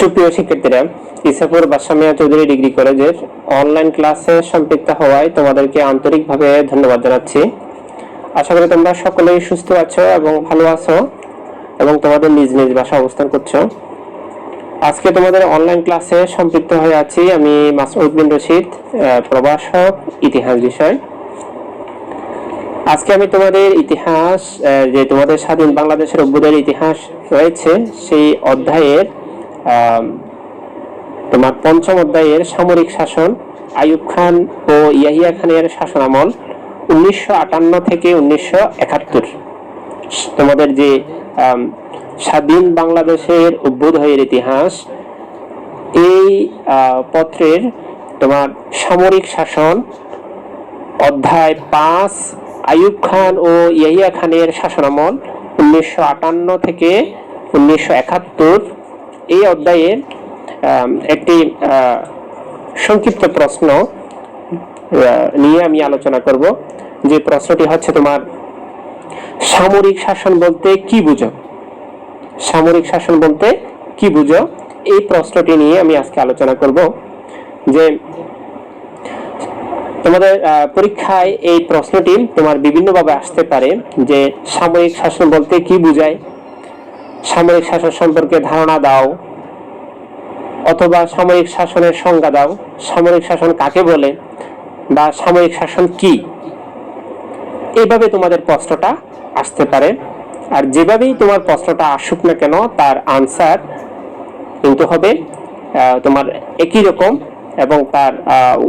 সুপ্রিয় শিক্ষার্থীরা, ইসাপুর বাসামিয়া চৌধুরী ডিগ্রি কলেজের অনলাইন ক্লাসে সম্পৃক্ত হওয়ায় তোমাদেরকে আন্তরিকভাবে ধন্যবাদ জানাচ্ছি। আশা করি তোমরা সকলেই সুস্থ আছো এবং ভালো আছো এবং তোমাদের নিজ নিজ বাসা অবস্থান করছ। আজকে তোমাদের অনলাইন ক্লাসে সম্পৃক্ত হয়ে আছি আমি মাসউদ বিন রশিদ প্রভাষক, ইতিহাস বিষয়। আজকে আমি তোমাদের ইতিহাস যে তোমাদের স্বাধীন বাংলাদেশের অভ্যুদয়ের ইতিহাস রয়েছে, সেই অধ্যায়ের তোমার পঞ্চম অধ্যায়ের সামরিক শাসন, আইয়ুব খান ও ইয়াহিয়া খানের শাসনামল উনিশশো আটান্ন থেকে উনিশশো একাত্তর। তোমাদের যে স্বাধীন বাংলাদেশের অভ্যুদয়ের ইতিহাস, এই পত্রের তোমার সামরিক শাসন অধ্যায় পাঁচ, আইয়ুব খান ও ইয়াহিয়া খানের শাসনামল উনিশশো আটান্ন থেকে উনিশশো একাত্তর। এই অধ্যায়ের একটি সংক্ষিপ্ত প্রশ্ন নিয়ে আমি আলোচনা করব। যে প্রশ্নটি হচ্ছে তোমার, সামরিক শাসন বলতে কি বুঝো? সামরিক শাসন বলতে কি বুঝো? এই প্রশ্নটি নিয়ে আমি আজকে আলোচনা করব। যে, তোমাদের পরীক্ষায় এই প্রশ্নটি তোমার বিভিন্নভাবে আসতে পারে যে সামরিক শাসন বলতে কি বোঝায়। সামরিক শাসন সম্পর্কে ধারণা দাও, অথবা সামরিক শাসনের সংজ্ঞা দাও। সামরিক শাসন কাকে বলে বা সামরিক শাসন কি? এভাবে তোমাদের প্রশ্নটা আসতে পারে। আর যেভাবেই তোমার প্রশ্নটা আসুক না কেন, তার আনসার কিন্তু হবে তোমার একই রকম এবং তার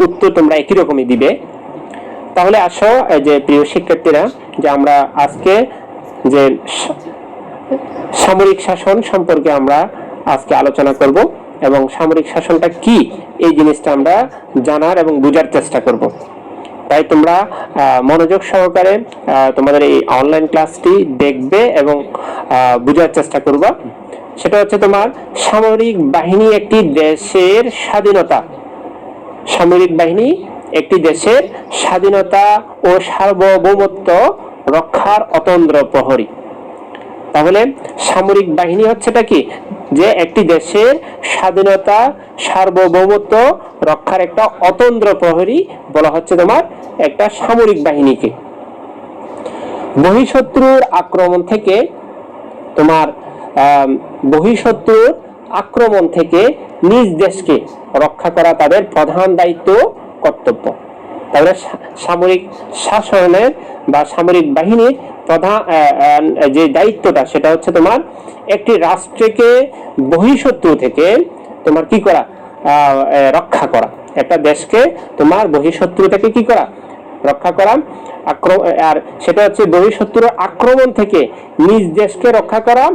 উত্তর তোমরা একই রকমই দিবে। তাহলে আসো যে প্রিয় শিক্ষার্থীরা, যে আমরা আজকে যে সামরিক শাসন সম্পর্কে আমরা আজকে আলোচনা করব এবং সামরিক শাসনটা কি, এই জিনিসটা আমরা জানার এবং বোঝার চেষ্টা করব। তাই তোমরা মনোযোগ সহকারে তোমাদের এই অনলাইন ক্লাসটি দেখবে এবং বোঝার চেষ্টা করবে। সেটা হচ্ছে তোমার সামরিক বাহিনী একটি দেশের স্বাধীনতা। সামরিক বাহিনী একটি দেশের স্বাধীনতা ও সার্বভৌমত্ব রক্ষার অতন্দ্র প্রহরী। তাহলে সামরিক বাহিনী হচ্ছেটা কি? যে একটি দেশের স্বাধীনতা, সার্বভৌমত্ব রক্ষার একটা অতন্দ্র প্রহরী বলা হচ্ছে তোমার একটা সামরিক বাহিনীকে। বহিঃশত্রুর আক্রমণ থেকে তোমার বহিঃশত্রুর আক্রমণ থেকে নিজ দেশকে রক্ষা করা তাদের প্রধান দায়িত্ব, কর্তব্য। তাহলে সামরিক শাসনের বা সামরিক বাহিনীর প্রধান যে দায়িত্বটা সেটা হচ্ছে তোমার একটি রাষ্ট্রকে বহিঃশত্রু থেকে তোমার কি করা? রক্ষা করা। একটা দেশকে তোমার বহিঃশত্রু থেকে কি করা? রক্ষা করা। আর সেটা হচ্ছে বহিঃশত্রুর আক্রমণ থেকে নিজ দেশকে রক্ষা করা।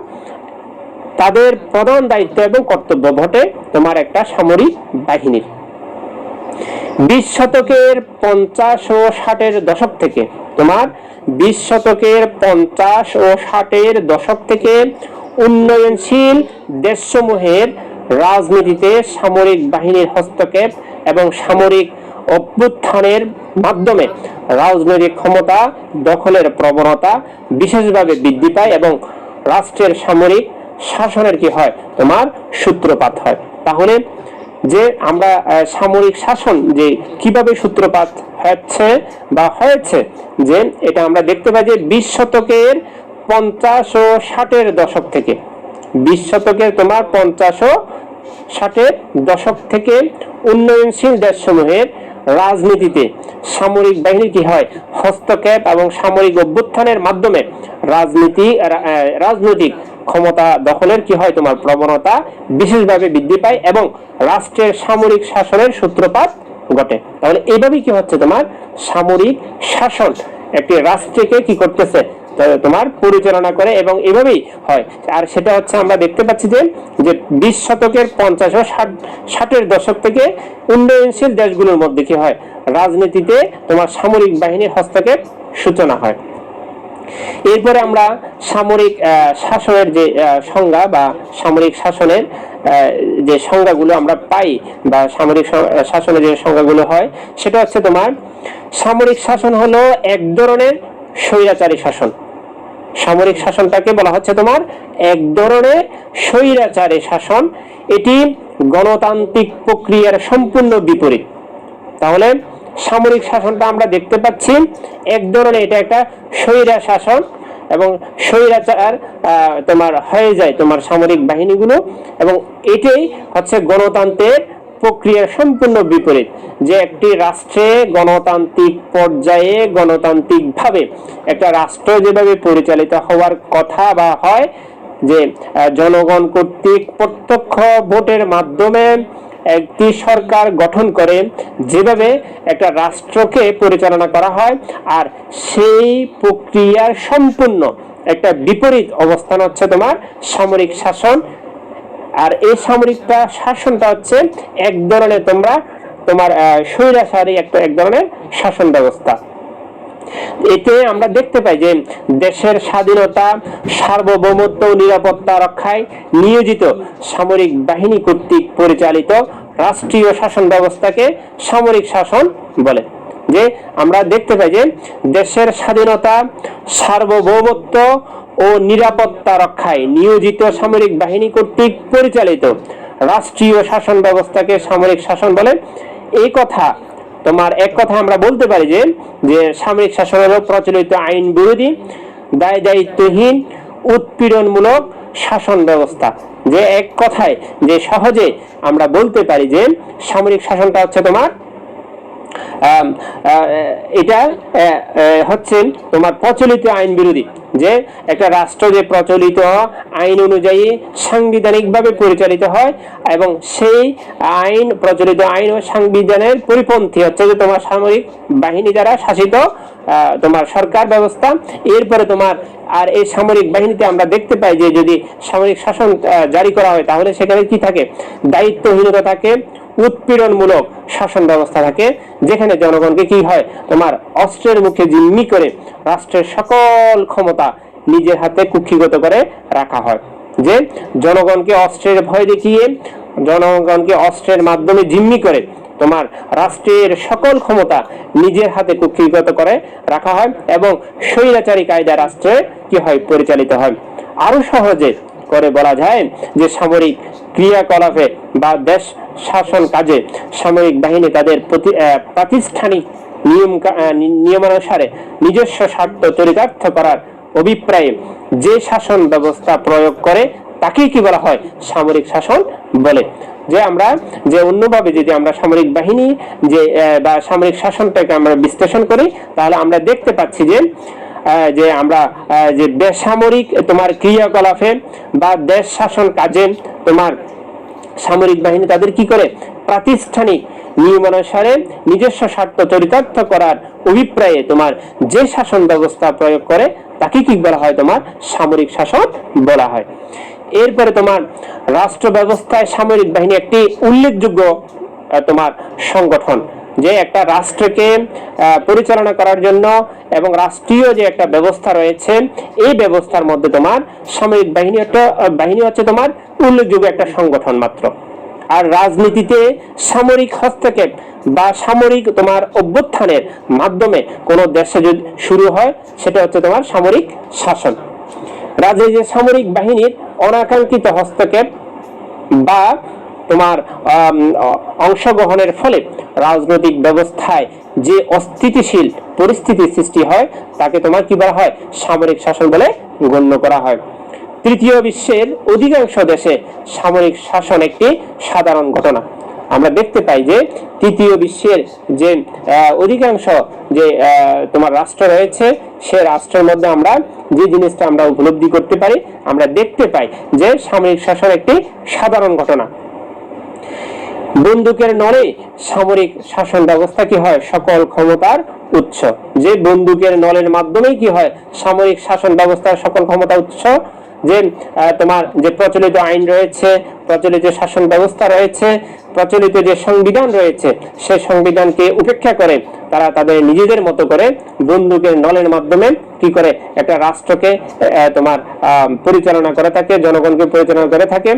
তাদের প্রধান দায়িত্ব এবং কর্তব্য ঘটে তোমার একটা সামরিক বাহিনীর। বিশ শতকের পঞ্চাশ ও ষাটের দশক থেকে, তোমার বিশ শতকের পঞ্চাশ ও ষাটের দশক থেকে উন্নয়নশীল দেশসমূহের রাজনীতিতে সামরিক বাহিনীর হস্তক্ষেপ এবং সামরিক অভ্যুত্থানের মাধ্যমে রাজনৈতিক ক্ষমতা দখলের প্রবণতা বিশেষভাবে বৃদ্ধি পায় এবং রাষ্ট্রের সামরিক শাসনের কি হয়? তোমার সূত্রপাত হয়। তাহলে যে আমরা সামরিক শাসন যে কীভাবে সূত্রপাত হচ্ছে বা হয়েছে, যে এটা আমরা দেখতে পাই যে বিশ শতকের পঞ্চাশ ও ষাটের দশক থেকে। বিশ শতকের তোমার পঞ্চাশ ও ষাটের দশক থেকে উন্নয়নশীল দেশসমূহের রাজনীতিতে সামরিক বাহিনী কি হয়, হস্তক্ষেপ এবং সামরিক অভ্যুত্থানের মাধ্যমে রাজনীতি রাজনৈতিক ক্ষমতা দখলের কি হয়? তোমার প্রবণতা বিশেষভাবে বৃদ্ধি পায় এবং রাষ্ট্রের সামরিক শাসনের সূত্রপাত ঘটে। তাহলে এইভাবেই কি হচ্ছে তোমার? সামরিক শাসন একটি রাষ্ট্রকে কি করতেছে? তোমার পরিচালনা করে এবং এভাবেই হয়। আর সেটা হচ্ছে আমরা দেখতে পাচ্ছি যে যে বিশ শতকের পঞ্চাশ ও ষাট, ষাটের দশক থেকে উন্নয়নশীল দেশগুলোর মধ্যে কি হয়? রাজনীতিতে তোমার সামরিক বাহিনীর হস্তক্ষেপ সূচনা হয়। এরপরে আমরা সামরিক শাসনের যে সংজ্ঞা বা সামরিক শাসনের যে সংজ্ঞাগুলো আমরা পাই বা সামরিক শাসনের যে সংজ্ঞাগুলো হয়, সেটা হচ্ছে তোমার সামরিক শাসন হলো এক ধরনের স্বৈরাচারী শাসন। সামরিক শাসনটাকে বলা হচ্ছে তোমার এক ধরনের স্বৈরাচারী শাসন। এটি গণতান্ত্রিক প্রক্রিয়ার সম্পূর্ণ বিপরীত। তাহলে সামরিক শাসনটা আমরা দেখতে পাচ্ছি। এক ধরনের এটা একটা স্বৈরা শাসন এবং স্বৈরাচার তোমার হয়ে যায় তোমার সামরিক বাহিনীগুলো এবং এটাই হচ্ছে গণতন্ত্রের প্রক্রিয়ার সম্পূর্ণ বিপরীত। যে একটি রাষ্ট্রে গণতান্ত্রিক পর্যায়ে গণতান্ত্রিকভাবে একটা রাষ্ট্র যেভাবে পরিচালিত হওয়ার কথা বা হয়, যে জনগণ কর্তৃক প্রত্যক্ষ ভোটের মাধ্যমে একটি সরকার গঠন করে, যেভাবে একটা রাষ্ট্রকে পরিচালনা করা হয়, আর সেই প্রক্রিয়ার সম্পূর্ণ একটা বিপরীত অবস্থান হচ্ছে তোমার সামরিক শাসন। আর এই সামরিকটা শাসনটা হচ্ছে এক ধরনের তোমরা তোমার স্বৈরাচারী একটা, এক ধরনের শাসন ব্যবস্থা। এতে আমরা দেখতে পাই যে দেশের স্বাধীনতা, সার্বভৌমত্ব, নিরাপত্তা রক্ষায় নিয়োজিত সামরিক বাহিনী কর্তৃক পরিচালিত রাষ্ট্রীয় শাসন ব্যবস্থাকে সামরিক শাসন বলে। যে আমরা দেখতে পাই যে দেশের স্বাধীনতা, সার্বভৌমত্ব ও নিরাপত্তা রক্ষায় নিয়োজিত সামরিক বাহিনী কর্তৃক পরিচালিত রাষ্ট্রীয় শাসন ব্যবস্থাকে সামরিক শাসন বলে। এই কথা তোমার এক কথা আমরা বলতে পারি যে যে সামরিক শাসন প্রচলিত আইন বিরোধী, দায় দায়িত্বহীন, উৎপীড়নমূলক শাসন ব্যবস্থা। যে এক কথায়, যে সহজে আমরা বলতে পারি যে, সামরিক শাসনটা হচ্ছে তোমার এটা হচ্ছে তোমার প্রচলিত আইন বিরোধী। যে একটা রাষ্ট্র যে প্রচলিত আইন অনুযায়ী সাংবিধানিকভাবে পরিচালিত হয় এবং সেই আইন, প্রচলিত আইন ও সাংবিধানের পরিপন্থী হচ্ছে যে তোমার সামরিক বাহিনী দ্বারা শাসিত তোমার সরকার ব্যবস্থা। এরপরে তোমার আর এই সামরিক বাহিনীতে আমরা দেখতে পাই যে যদি সামরিক শাসন জারি করা হয় তাহলে সেখানে কি থাকে? দায়িত্বহীনতা থাকে উৎপীড়নমূলক শাসন ব্যবস্থা থাকে, যেখানে জনগণকে কি হয়? তোমার অস্ত্রের মুখে জিম্মি করে রাষ্ট্রের সকল ক্ষমতা নিজের হাতে কুক্ষিগত করে রাখা হয়। যে জনগণকে অস্ত্রের ভয় দেখিয়ে, জনগণকে অস্ত্রের মাধ্যমে জিম্মি করে তোমার রাষ্ট্রের সকল ক্ষমতা নিজের হাতে কুক্ষিগত করে রাখা হয় এবং স্বৈরাচারী কায়দা রাষ্ট্রে কি হয়? পরিচালিত হয়। আরও সহজে করে বলা যায় যে সামরিক ক্রিয়াকলাপে বা দেশ শাসন কাজে সামরিক বাহিনী তাদের প্রতি- প্রাতিষ্ঠানিক নিয়ম নিয়মানুসারে নিজস্ব স্বার্থ চরিতার্থ করার অভিপ্রায়ে যে শাসন ব্যবস্থা প্রয়োগ করে, তাকেই কি বলা হয় সামরিক শাসন বলে। যে আমরা, যে অন্যভাবে যদি আমরা সামরিক বাহিনী যে বা সামরিক শাসনটাকে আমরা বিশ্লেষণ করি, তাহলে আমরা দেখতে পাচ্ছি যে যে আমরা যে বেসামরিক তোমার ক্রিয়াকলাপে বা দেশ শাসন কাজে তোমার সামরিক বাহিনী তাদের কি করে? প্রাতিষ্ঠানিক নিয়মানুসারে নিজস্ব স্বার্থ চরিতার্থ করার অভিপ্রায়ে তোমার যে শাসন ব্যবস্থা প্রয়োগ করে, তাকে কি বলা হয়? তোমার সামরিক শাসন বলা হয়। এরপরে তোমার রাষ্ট্র ব্যবস্থায় সামরিক বাহিনী একটি উল্লেখযোগ্য তোমার সংগঠন। যে একটা রাষ্ট্রকে পরিচালনা করার জন্য এবং রাষ্ট্রীয় যে একটা ব্যবস্থা রয়েছে, এই ব্যবস্থার মধ্যে তোমার সামরিক বাহিনী একটা বাহিনী হচ্ছে তোমার উল্লেখযোগ্য একটা সংগঠন মাত্র। আর রাজনীতিতে সামরিক হস্তক্ষেপ বা সামরিক তোমার অভ্যুত্থানের মাধ্যমে কোনো দেশে যদি শুরু হয়, সেটা হচ্ছে তোমার সামরিক শাসন। রাজ্যে যে সামরিক বাহিনীর অনাকাঙ্ক্ষিত হস্তক্ষেপ বা তোমার অংশগ্রহণের ফলে রাজনৈতিক ব্যবস্থায় যে অস্থিতিশীল পরিস্থিতি সৃষ্টি হয়, তাকে তোমার কি বলা হয়? সামরিক শাসন বলে গণ্য করা হয়। তৃতীয় বিশ্বের অধিকাংশ দেশে সামরিক শাসন একটি সাধারণ ঘটনা। আমরা দেখতে পাই যে তৃতীয় বিশ্বের যে অধিকাংশ যে তোমার রাষ্ট্র রয়েছে, সে রাষ্ট্রের মধ্যে আমরা যে জিনিসটা আমরা উপলব্ধি করতে পারি, আমরা দেখতে পাই যে সামরিক শাসন একটি সাধারণ ঘটনা। বন্দুকের নড়ে সামরিক শাসন ব্যবস্থা কি হয়? সকল ক্ষমতার উৎস। যে বন্দুকের নলের মাধ্যমেই কি হয়? সামরিক শাসন ব্যবস্থার সকল ক্ষমতা উৎস যে তোমার যে প্রচলিত আইন রয়েছে, প্রচলিত শাসন ব্যবস্থা রয়েছে, প্রচলিত যে সংবিধান রয়েছে সেই সংবিধানকে উপেক্ষা করে তারা তাদের নিজেদের মতো করে বন্দুকের নলের মাধ্যমে কি করে একটা রাষ্ট্রকে তোমার পরিচালনা করে থাকে, জনগণকে পরিচালনা করে থাকে।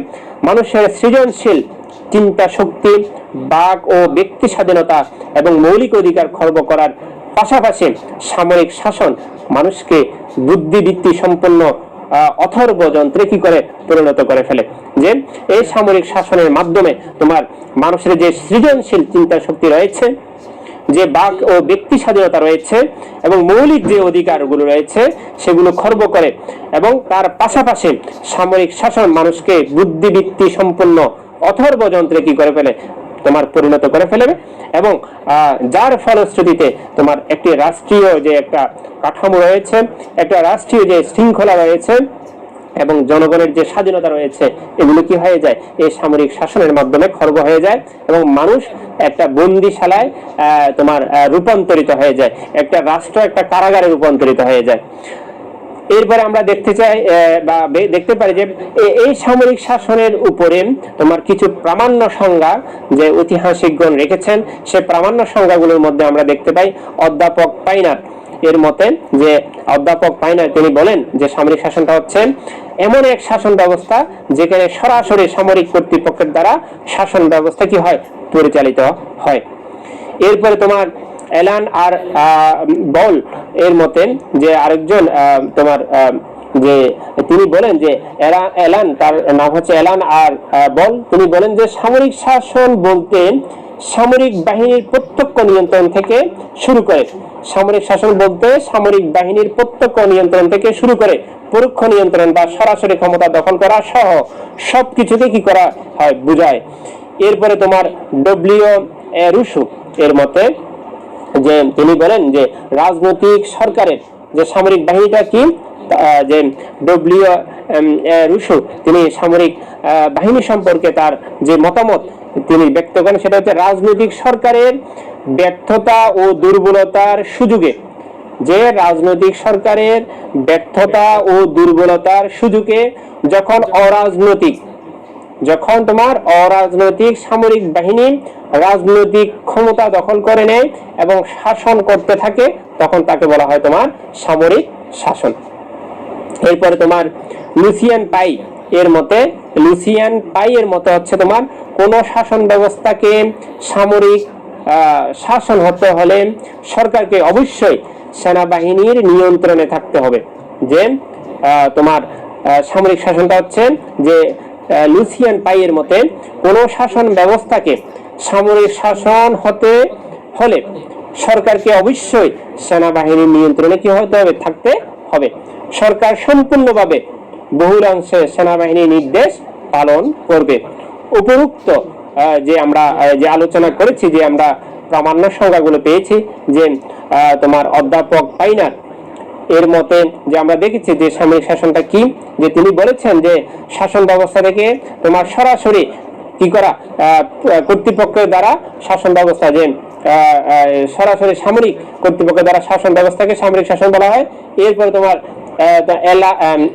মানুষের সৃজনশীল চিন্তা শক্তি, বাক ও ব্যক্তি স্বাধীনতা এবং মৌলিক অধিকার খর্ব করার পাশাপাশি সামরিক শাসন মানুষকে বুদ্ধিবৃত্তি সম্পন্ন অথর্ব যন্ত্রে কি করে পরিণত করে ফেলে? যে এই সামরিক শাসনের মাধ্যমে তোমার মানুষের যে সৃজনশীল চিন্তা শক্তি রয়েছে, যে বাক ও ব্যক্তি স্বাধীনতা রয়েছে এবং মৌলিক যে অধিকারগুলো রয়েছে, সেগুলো খর্ব করে এবং তার পাশাপাশি সামরিক শাসন মানুষকে বুদ্ধিবৃত্তি সম্পন্ন অথর্ব যন্ত্রে কি করে ফেলে? তোমার পরিণত করে ফেলবে এবং যার ফলশ্রুতিতে তোমার একটি রাষ্ট্রীয় যে একটা কাঠামো রয়েছে, একটা রাষ্ট্রীয় যে শৃঙ্খলা রয়েছে এবং জনগণের যে স্বাধীনতা রয়েছে, এগুলো কি হয়ে যায়? এই সামরিক শাসনের মাধ্যমে খর্ব হয়ে যায় এবং মানুষ একটা বন্দিশালায় তোমার রূপান্তরিত হয়ে যায়। একটা রাষ্ট্র একটা কারাগারে রূপান্তরিত হয়ে যায়। এরপরে আমরা দেখতে চাই বা দেখতে পারি যে এই সামরিক শাসনের উপরে তোমার কিছু প্রামাণ্য সংজ্ঞা যে ঐতিহাসিকগণ রেখেছেন, সে প্রামাণ্য সংজ্ঞাগুলোর মধ্যে আমরা দেখতে পাই অধ্যাপক পাইনার এর মতে যে অধ্যাপক পাইনার তিনি বলেন যে সামরিক শাসনটা হচ্ছে এমন এক শাসন ব্যবস্থা যেখানে সরাসরি সামরিক কর্তৃপক্ষের দ্বারা শাসন ব্যবস্থা কি হয়? পরিচালিত হয়। এরপরে তোমার এলান আর বল এর মতে যে আরেকজন তোমার যে তিনি বলেন যে এলা- এলান তার নাম হচ্ছে এলান আর বল তিনি বলেন যে সামরিক শাসন বলতে সামরিক বাহিনীর প্রত্যক্ষ নিয়ন্ত্রণ থেকে শুরু করে। সামরিক শাসন বলতে সামরিক বাহিনীর প্রত্যক্ষ নিয়ন্ত্রণ থেকে শুরু করে পরোক্ষ নিয়ন্ত্রণ বা সরাসরি ক্ষমতা দখল করা সহ সবকিছুকে কি করা হয়, বোঝায়। এরপরে তোমার ডব্লিউ রুসু এর মতে যে তিনি বলেন যে রাজনৈতিক সরকারের যে সামরিক বাহিনীটা কি যে ডব্লিউ তিনি সামরিক বাহিনী সম্পর্কে তার যে মতামত তিনি ব্যক্ত করেন, সেটা হচ্ছে রাজনৈতিক সরকারের ব্যর্থতা ও দুর্বলতার সুযোগে, যে রাজনৈতিক সরকারের ব্যর্থতা ও দুর্বলতার সুযোগে যখন অরাজনৈতিক, যখন তোমার অরাজনৈতিক সামরিক বাহিনী রাজনৈতিক ক্ষমতা দখল করে নেয় এবং শাসন করতে থাকে, তখন তাকে বলা হয় তোমার সামরিক শাসন। এরপরে তোমার লুসিয়ান পাই এর মতে, লুসিয়ান পাই এর মতে হচ্ছে তোমার কোন শাসন ব্যবস্থাকে সামরিক শাসন হতে হলে সরকারকে অবশ্যই সেনাবাহিনীর নিয়ন্ত্রণে থাকতে হবে। যে তোমার সামরিক শাসনটা হচ্ছে যে লুসিয়ান পাইয়ের মতে কোন শাসন ব্যবস্থাকে সামরিক শাসন হতে হলে সরকারকে অবশ্যই সেনাবাহিনীর নিয়ন্ত্রণে কি হতে হবে? থাকতে হবে। সরকার সম্পূর্ণভাবে বহুলাংশে সেনাবাহিনীর নির্দেশ পালন করবে। উপরুক্ত যে আমরা যে আলোচনা করেছি, যে আমরা প্রামাণ্য সংজ্ঞাগুলো পেয়েছি, যে তোমার অধ্যাপক পাইনার এর মতে যে আমরা দেখেছি যে সামরিক শাসনটা কি? যে তিনি বলেছেন যে শাসন ব্যবস্থা থেকে তোমার সরাসরি কি করা? কর্তৃপক্ষের দ্বারা শাসন ব্যবস্থা যে সরাসরি সামরিক কর্তৃপক্ষের দ্বারা শাসন ব্যবস্থাকে সামরিক শাসন বলা হয়। এরপরে তোমার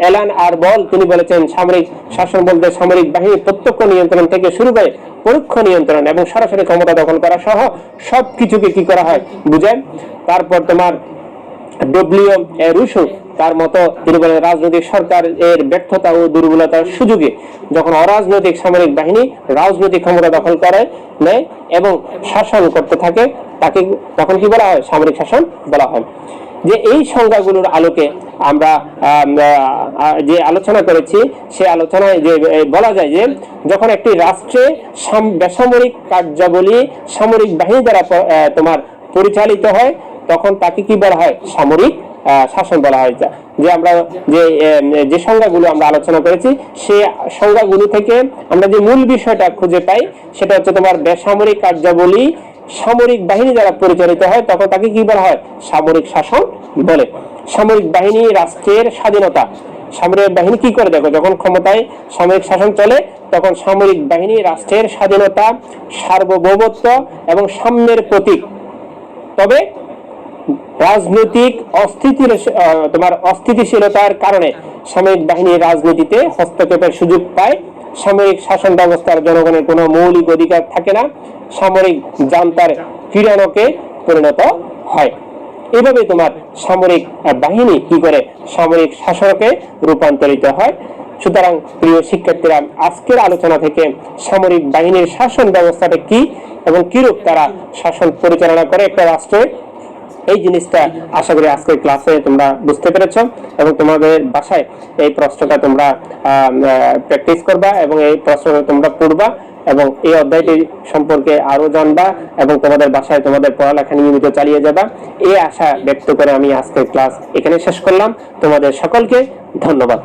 এলান আর বল, তিনি বলেছেন সামরিক শাসন বলতে সামরিক বাহিনীর প্রত্যক্ষ নিয়ন্ত্রণ থেকে শুরু করে পরোক্ষ নিয়ন্ত্রণ এবং সরাসরি ক্ষমতা দখল করা সহ সবকিছুকে কি করা হয়? বুঝেন? তারপর তোমার, ডব্লিউ রুশো তার মতো তিনি বলেন রাজনৈতিক সরকার এর ব্যর্থতা ও দুর্বলতার সুযোগে যখন অরাজনৈতিক সামরিক বাহিনী রাজনৈতিক ক্ষমতা দখল করে নেয় এবং শাসন করতে থাকে, তাকে তখন কি বলা হয়? সামরিক শাসন বলা হয়। যে এই সংজ্ঞাগুলোর আলোকে আমরা যে আলোচনা করেছি, সে আলোচনায় যে বলা যায় যে যখন একটি রাষ্ট্রে সাম- বেসামরিক কার্যাবলী সামরিক বাহিনী দ্বারা তোমার পরিচালিত হয়, তখন তাকে কি বলা হয়? সামরিক শাসন বলা হয় যা- আমরা যে যে সংজ্ঞাগুলো আমরা আলোচনা করেছি, সে সংজ্ঞাগুলো থেকে আমরা যে মূল বিষয়টা খুঁজে পাই, সেটা হচ্ছে তোমার বেসামরিক কার্যাবলী, সামরিক বাহিনী দ্বারা পরিচালিত হয়, তখন তাকে কি বলা হয়? সামরিক শাসন বলে। সামরিক বাহিনী রাষ্ট্রের স্বাধীনতা। সামরিক বাহিনী কি করে? দেখো, যখন ক্ষমতায় সামরিক শাসন চলে, তখন সামরিক বাহিনী রাষ্ট্রের স্বাধীনতা, সার্বভৌমত্ব এবং সাম্যের প্রতীক। তবে রাজনৈতিক অস্থিতির তোমার অস্থিতিশীলতার কারণে সামরিক বাহিনী রাজনীতিতে হস্তক্ষেপের সুযোগ পায়। সামরিক শাসন ব্যবস্থার জনগণের কোনো মৌলিক অধিকার থাকে না। সামরিক জান্তার কিরানকে পরিণত হয়। এভাবে তোমার সামরিক বাহিনী কি করে সামরিক শাসনকে রূপান্তরিত হয়? সুতরাং প্রিয় শিক্ষার্থীরা, আজকের আলোচনা থেকে সামরিক বাহিনীর শাসন ব্যবস্থাটা কি এবং কিরূপ তারা শাসন পরিচালনা করে একটা রাষ্ট্রে এই জিনিসটা আশা করি আজকের ক্লাসে তোমরা বুঝতে পেরেছ এবং তোমাদের বাসায় এই প্রশ্নটা তোমরা প্র্যাকটিস করবা এবং এই প্রশ্নটা তোমরা পড়বা এবং এই অধ্যায়টি সম্পর্কে আরও জানবা এবং তোমাদের বাসায় তোমাদের পড়ালেখা নিয়মিত চালিয়ে যাবা। এই আশা ব্যক্ত করে আমি আজকের ক্লাস এখানে শেষ করলাম। তোমাদের সকলকে ধন্যবাদ।